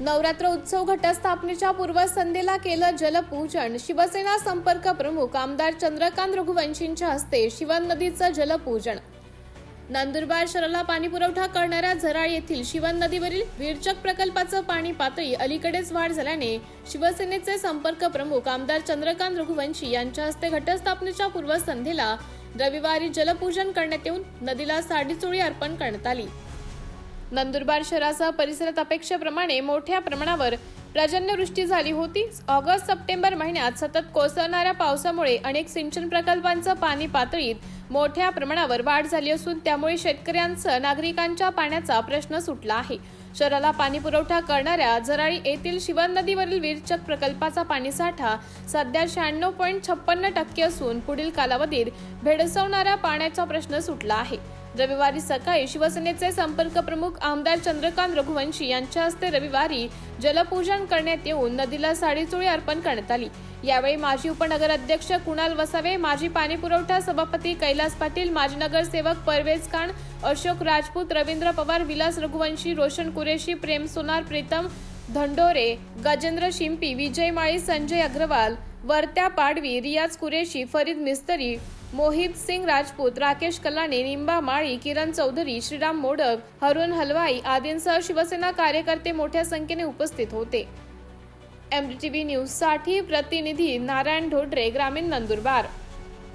नवरात्र उत्सव घटस्थापनेच्या पूर्वसंध्येला केलं जलपूजन. शिवसेना संपर्क प्रमुख आमदार चंद्रकांत रघुवंशींच्या हस्ते शिवन नदीचं जलपूजन. नंदुरबार शहराला पाणी पुरवठा करणाऱ्या झराळ येथील शिवन नदीवरील वीरचक प्रकल्पाचं पाणी पातळी अलीकडेच वाढ झाल्याने शिवसेनेचे संपर्क प्रमुख आमदार चंद्रकांत रघुवंशी यांच्या हस्ते घटस्थापनेच्या पूर्वसंध्येला रविवारी जलपूजन करण्यात येऊन नदीला साडीचोळी अर्पण करण्यात आली. नंदुरबार शहरासह परिसरात अपेक्षेप्रमाणे मोठ्या प्रमाणावर पर्जन्यवृष्टी झाली होती. ऑगस्ट सप्टेंबर महिन्यात सतत कोसळणाऱ्या पावसामुळे अनेक सिंचन प्रकल्पांचं पाणी पातळीत मोठ्या प्रमाणावर वाढ झाली असून त्यामुळे शेतकऱ्यांसह नागरिकांच्या पाण्याचा प्रश्न सुटला आहे. शहराला पाणी पुरवठा करणाऱ्या झराळी येथील शिवन नदीवरील वीरचक प्रकल्पाचा पाणीसाठा सध्या शहाण्णव पॉईंट छप्पन्न टक्के असून पुढील कालावधीत भेडसवणाऱ्या पाण्याचा प्रश्न सुटला आहे. रविवारी सकाळी शिवसेनेचे संपर्क प्रमुख आमदार चंद्रकांत रघुवंशी यांच्या हस्ते रविवारी जलपूजन करण्यात येऊन नदीला साडीचोळी अर्पण करण्यात आली. यावेळी माजी उपनगराध्यक्ष कुणाल वसावे माजी पाणी पुरवठा सभापती कैलास पाटील माजी नगरसेवक परवेज खान अशोक राजपूत रवींद्र पवार विलास रघुवंशी रोशन कुरेशी प्रेम सोनार प्रीतम धंडोरे गजेंद्र शिंपी विजय माळी संजय अग्रवाल वर्त्या पाडवी रियाज कुरेशी फरीद मिस्तरी मोहित सिंग राजपूत राकेश कलाने निंबा माळी किरण चौधरी श्रीराम मोडक हरुण हलवाई आदींसह शिवसेना कार्यकर्ते मोठ्या संख्येने उपस्थित होते. एमटीव्ही न्यूज न्यूजसाठी प्रतिनिधी नारायण ढोडरे ग्रामीण नंदुरबार.